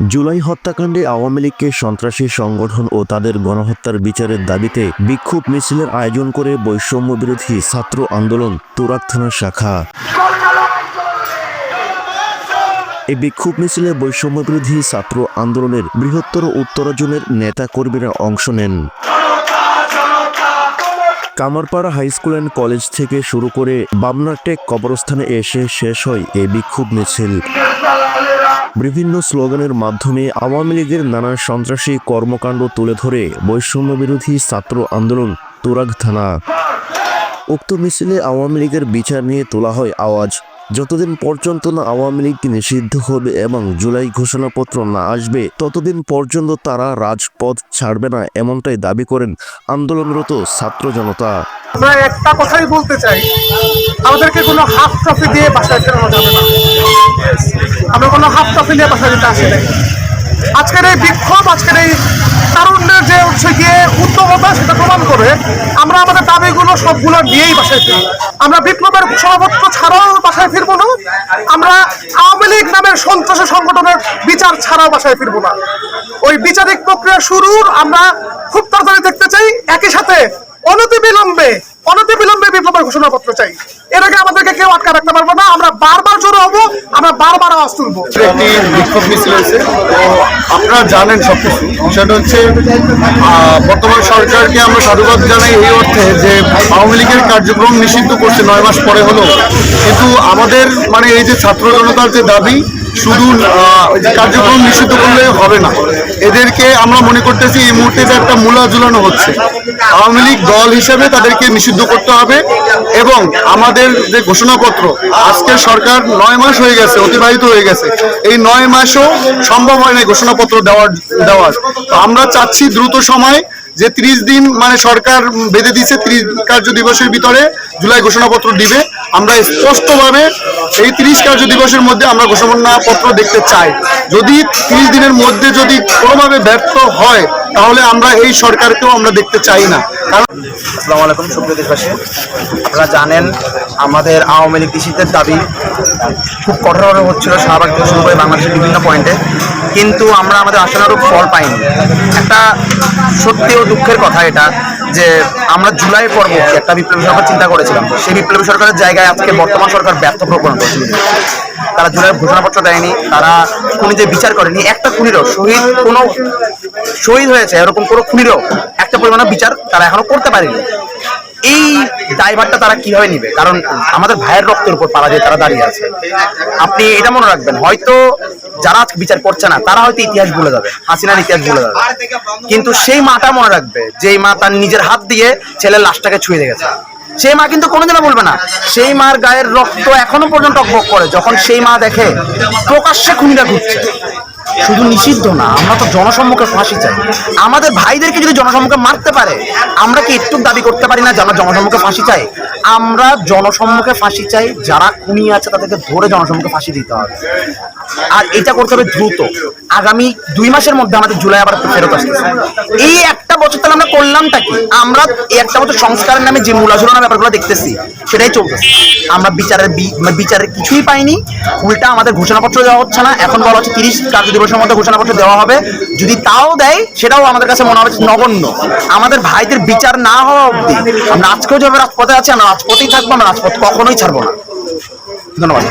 জুলাই হত্যাকাণ্ডে আওয়ামী লীগকে সন্ত্রাসী সংগঠন ও তাদের গণহত্যার বিচারের দাবিতে বিক্ষোভ মিছিলের আয়োজন করে বৈষম্য বিরোধী ছাত্র আন্দোলন তুরাক থানার শাখা। এই বিক্ষোভ মিছিলে বৈষম্য বিরোধী ছাত্র আন্দোলনের বৃহত্তর উত্তরাজনের নেতা কর্মীরা অংশ নেন। Kamarpara high school and college থেকে শুরু করে বামনাটেক কবরস্থানে এসে শেষ হয় এই বিক্ষোভ মিছিল। বিভিন্ন স্লোগানের মাধ্যমে আওয়ামী লীগের নানা সন্ত্রাসী কর্মকাণ্ড তুলে ধরে বৈষম্য বিরোধী ছাত্র আন্দোলন তুরাগ থানা। উক্ত মিছিলে আওয়ামী লীগের বিচার নিয়ে তোলা হয় আওয়াজ। যতদিন পর্যন্ত না আওয়ামী লীগ নিষিদ্ধ হবে এবং জুলাই ঘোষণাপত্র না আসবে, ততদিন পর্যন্ত তারা রাজপথ ছাড়বে না এমনটাই দাবি করেন আন্দোলনরত ছাত্র জনতা। আমরা একটা কথাই বলতে চাই, আমাদেরকে কোনো হাফ ট্রফি দিয়ে বাসায় ফেরানো যাবে না। কোনো হাফ ট্রফি নিয়ে বাসায় যেতে আসি নাই। আজকের এই বিক্ষোভ, আজকের এই তারুণ্যের যে হচ্ছে গিয়ে উদ্যমতা, সেটা প্রমাণ করে আমরা আমাদের দাবিগুলো সবগুলো নিয়েই বাসায় ফিরি। আমরা বিপ্লবের ঘোষণাপত্র ছাড়াও বাসায় ফিরবো না। আমরা আওয়ামী লীগ নামের সন্ত্রাসী সংগঠনের বিচার ছাড়াও বাসায় ফিরবো না। ওই বিচারিক প্রক্রিয়া শুরুর আমরা খুব তাড়াতাড়ি দেখতে চাই, একই সাথে অনতিবিলম্বে অনতিবিলম্বে বিপ্লবের ঘোষণাপত্র চাই। এর আগে আমাদেরকে কেউ আটকা রাখতে পারব না। আমরা বারবার হব আমরা বারবার আওয়াজ তুলবো। একটি বিক্ষোভ মিছিল হয়েছে। আপনারা জানেন সব কিছু বিষয়টা হচ্ছে বর্তমান সরকারকে আমরা সাধুবাদ জানাই এই অর্থে যে আওয়ামী লীগের কার্যক্রম নিষিদ্ধ করছে নয় মাস পরে হলো কিন্তু আমাদের মানে এই যে ছাত্র জনতার যে দাবি শুধু কার্যক্রম নিষিদ্ধ করলে হবে না। এদেরকে আমরা মনে করতেছি এই মুহূর্তে যে একটা মূলা ঝুলানো হচ্ছে। আওয়ামী লীগ দল হিসেবে তাদেরকে নিষিদ্ধ করতে হবে এবং আমাদের যে ঘোষণাপত্র, আজকে সরকার নয় মাস হয়ে গেছে, অতিবাহিত হয়ে গেছে। এই নয় মাসও সম্ভব হয় না ঘোষণাপত্র দেওয়ার দেওয়ার। তো আমরা চাচ্ছি দ্রুত সময় যে ত্রিশ দিন মানে সরকার বেঁধে দিয়েছে ত্রিশ কার্য দিবসের ভিতরে জুলাই ঘোষণাপত্র দিবে। আমরা স্পষ্টভাবে এই ত্রিশ কার্য দিবসের মধ্যে আমরা ঘোষণাপত্র দেখতে চাই। যদি তিরিশ দিনের মধ্যে যদি কোনোভাবে ব্যর্থ হয়, তাহলে আমরা এই সরকারকেও আমরা দেখতে চাই না। কারণ আসসালামু আলাইকুম, সুপ্রিয় দেশবাসী। আপনারা জানেন, আমাদের আওয়ামী লীগ কৃষিদের দাবি খুব কঠোরভাবে হচ্ছিল, শাহবাগ থেকে করে বাংলাদেশের বিভিন্ন পয়েন্টে। কিন্তু আমরা আমাদের আশানুরূপ ফল পাইনি। একটা সত্যি ও দুঃখের কথা এটা যে আমরা জুলাই পর্ব একটা বিপ্লবী সরকার চিন্তা করেছিলাম, সেই বিপ্লবী সরকারের জায়গায় আজকে বর্তমান সরকার ব্যর্থ প্রকরণ করছিল। তারা জুলাই ঘোষণাপত্র দেয়নি, তারা খুনিদের বিচার করেনি, একটা খুনিরও শহীদ কোনো শহীদ হয়েছে, এরকম কোনো খুনিরও একটা পরিমাণে বিচার তারা এখনও করতে পারেনি। এই দায়ভারটা তারা কীভাবে নিবে? কারণ আমাদের ভাইয়ের রক্তের উপর পাড়া দিয়ে তারা দাঁড়িয়ে আছে। আপনি এটা মনে রাখবেন, হয়তো যারা বিচার করছে না, তারা হয়তো ইতিহাস ভুলে যাবে, হাসিনার ইতিহাস ভুলে যাবে। কিন্তু সেই মাটা মনে রাখবে, যেই মা তার নিজের হাত দিয়ে ছেলের লাশটাকে ছুঁয়ে গেছে সেই মা কিন্তু কোনোদিনও বলবে না, সেই মার গায়ের রক্ত এখনও পর্যন্ত টকবক করে, যখন সেই মা দেখে প্রকাশ্যে খুনিরা ঘুরছে। শুধু নিষিদ্ধ না, আমরা তো জনসম্মুখে ফাঁসি চাই। আমাদের ভাইদেরকে যদি জনসম্মুখে মারতে পারে, আমরা কি একটু দাবি করতে পারি না যে আমরা জনসম্মুখে ফাঁসি চাই? আমরা জনসম্মুখে ফাঁসি চাই, যারা খুনি আছে তাদেরকে ধরে জনসম্মুখে ফাঁসি দিতে হবে। আর এটা করতে হবে দ্রুত। আগামী দুই মাসের মধ্যে আমাদের জুলাই আবার ফেরত আসতেছে। এই একটা বছর তাহলে আমরা করলামটা কি? আমরা এই একটা বছর সংস্কারের নামে যে মূলাচরণের ব্যাপারগুলো দেখতেছি, সেটাই চলতেছে। আমরা বিচারের মানে বিচারের কিছুই পাইনি। উল্টা আমাদের ঘোষণাপত্র দেওয়া হচ্ছে না। এখন বলা হচ্ছে তিরিশ কার্য দিবসের মধ্যে ঘোষণাপত্র দেওয়া হবে। যদি তাও দেয়, সেটাও আমাদের কাছে মনে হবে নগণ্য। আমাদের ভাইদের বিচার না হওয়া অবধি আমরা আজকেও যেভাবে রাজপথে আছি, আমরা রাজপথেই থাকব, আমরা রাজপথ কখনোই ছাড়বো না। ধন্যবাদ।